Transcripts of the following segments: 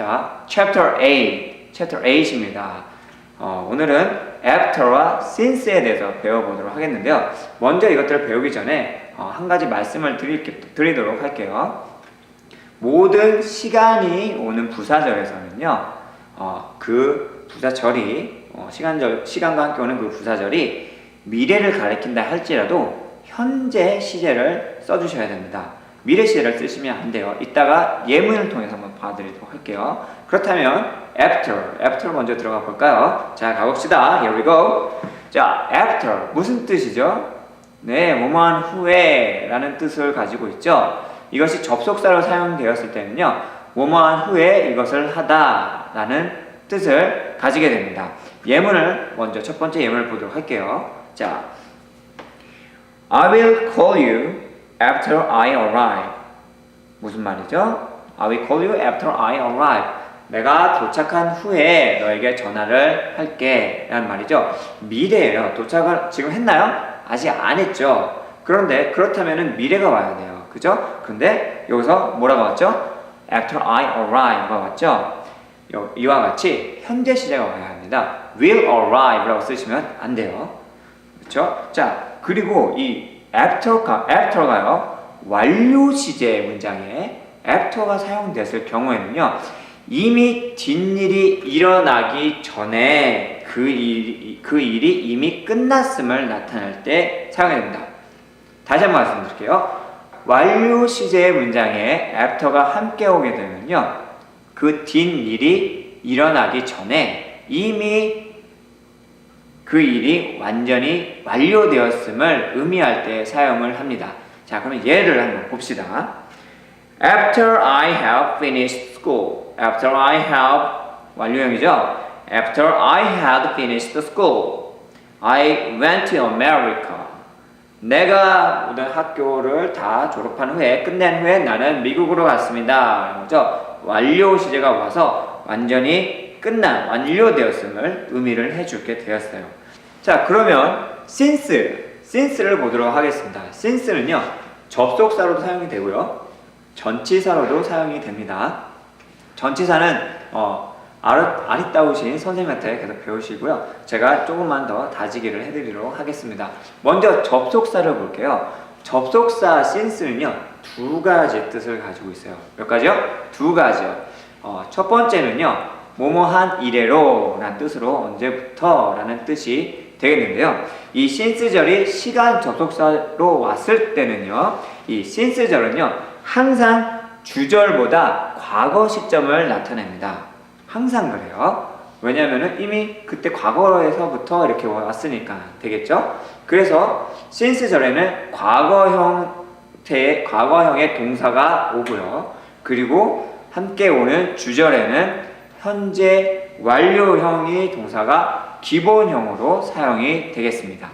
자, chapter 8, chapter 8입니다. 어, 오늘은 after와 since에 대해서 배워보도록 하겠는데요. 먼저 이것들을 배우기 전에 어, 한 가지 말씀을 드릴, 드리도록 할게요. 모든 시간이 오는 부사절에서는요, 어, 그 부사절이 어, 시간절 시간과 함께 오는 그 부사절이 미래를 가리킨다 할지라도 현재 시제를 써주셔야 됩니다. 미래 시제를 쓰시면 안 돼요. 이따가 예문을 통해서 봐드리도록 할게요. 그렇다면 after, after 먼저 들어가 볼까요? 자 가봅시다. Here we go. 자 after 무슨 뜻이죠? 네, 뭐뭐한 후에라는 뜻을 가지고 있죠. 이것이 접속사로 사용되었을 때는요, 뭐뭐한 후에 이것을 하다라는 뜻을 가지게 됩니다. 예문을 먼저 첫 번째 예문을 보도록 할게요. 자, I will call you after I arrive. 무슨 말이죠? I will call you after I arrive. 내가 도착한 후에 너에게 전화를 할게. 라는 말이죠. 미래예요. 도착을 지금 했나요? 아직 안 했죠. 그런데 그렇다면 미래가 와야 돼요. 그죠? 근데 여기서 뭐라고 왔죠? After I arrive가 왔죠? 요- 이와 같이 현재 시제가 와야 합니다. Will arrive라고 쓰시면 안 돼요. 그렇죠? 자, 그리고 이 after가 after가요. 완료 시제 문장에 after가 사용됐을 경우에는요. 이미 뒷일이 일어나기 전에 그 일이, 그 일이 이미 끝났음을 나타낼 때 사용해야 됩니다. 다시 한번 말씀드릴게요. 완료 시제의 문장에 after가 함께 오게 되면요. 그 뒷일이 일어나기 전에 이미 그 일이 완전히 완료되었음을 의미할 때 사용을 합니다. 자, 그러면 예를 한번 봅시다. After I have finished school. After I have 완료형이죠. After I had finished school, I went to America. 내가 모든 학교를 다 졸업한 후에 끝낸 후에 나는 미국으로 갔습니다. 그죠? 완료 시제가 와서 완전히 끝난 완료되었음을 의미를 해주게 되었어요. 자 그러면 since since를 보도록 하겠습니다. since는요 접속사로도 사용이 되고요 전치사로도 사용이 됩니다. 전치사는 어, 아리, 아리 따우신 선생님한테 계속 배우시고요. 제가 조금만 더 다지기를 해드리도록 하겠습니다. 먼저 접속사를 볼게요. 접속사 since는요 두 가지 뜻을 가지고 있어요. 몇 가지요? 두 가지요. 어, 첫 번째는요 뭐뭐한 이래로 라는 뜻으로 언제부터 라는 뜻이 되겠는데요. 이 since절이 시간 접속사로 왔을 때는요, 이 since절은요 항상 주절보다 과거 시점을 나타냅니다. 항상 그래요. 왜냐하면 이미 그때 과거에서부터 이렇게 왔으니까 되겠죠. 그래서 since절에는 과거형 형태의 과거형의 동사가 오고요. 그리고 함께 오는 주절에는 현재 완료형의 동사가 기본형으로 사용이 되겠습니다.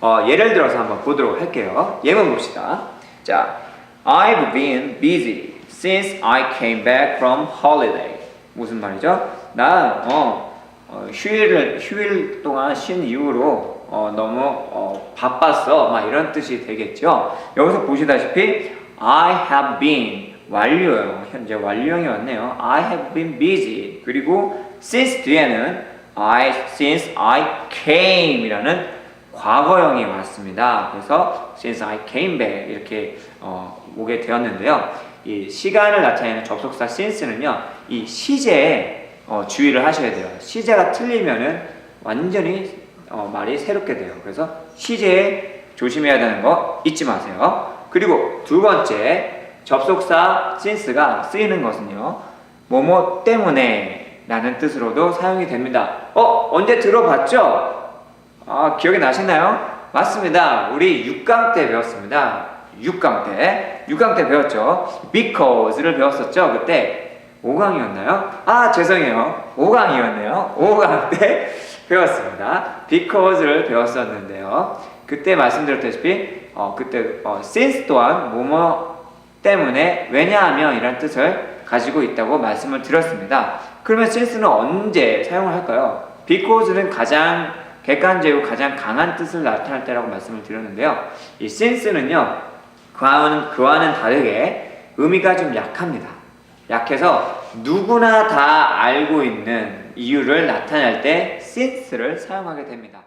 어, 예를 들어서 한번 보도록 할게요. 예문 봅시다. 자, I've been busy since I came back from holiday. 무슨 말이죠? 난 어, 어, 휴일을 휴일 동안 쉰 이후로 어, 너무 어, 바빴어. 막 이런 뜻이 되겠죠. 여기서 보시다시피 I have been 완료요. 현재 완료형이 왔네요. I have been busy. 그리고 since 뒤에는 I since I came이라는 과거형이 왔습니다. 그래서 since I came back 이렇게 어, 오게 되었는데요. 이 시간을 나타내는 접속사 since는요, 이 시제에 어, 주의를 하셔야 돼요. 시제가 틀리면은 완전히 어, 말이 새롭게 돼요. 그래서 시제에 조심해야 되는 거 잊지 마세요. 그리고 두 번째 접속사 since가 쓰이는 것은요, 뭐뭐 때문에 라는 뜻으로도 사용이 됩니다. 어, 언제 들어봤죠? 아, 기억이 나시나요? 맞습니다. 우리 6강 때 배웠습니다. 6강 때. 6강 때 배웠죠. because를 배웠었죠. 그때 5강이었나요? 아, 죄송해요. 5강이었네요. 5강 때 배웠습니다. because를 배웠었는데요. 그때 말씀드렸다시피, 어, 그때, 어, since 또한 뭐뭐 때문에, 왜냐하면 이란 뜻을 가지고 있다고 말씀을 드렸습니다. 그러면 since는 언제 사용을 할까요? because는 가장 객관적이고 가장 강한 뜻을 나타낼 때라고 말씀을 드렸는데요. 이 since는요, 그와는, 그와는 다르게 의미가 좀 약합니다. 약해서 누구나 다 알고 있는 이유를 나타낼 때 since를 사용하게 됩니다.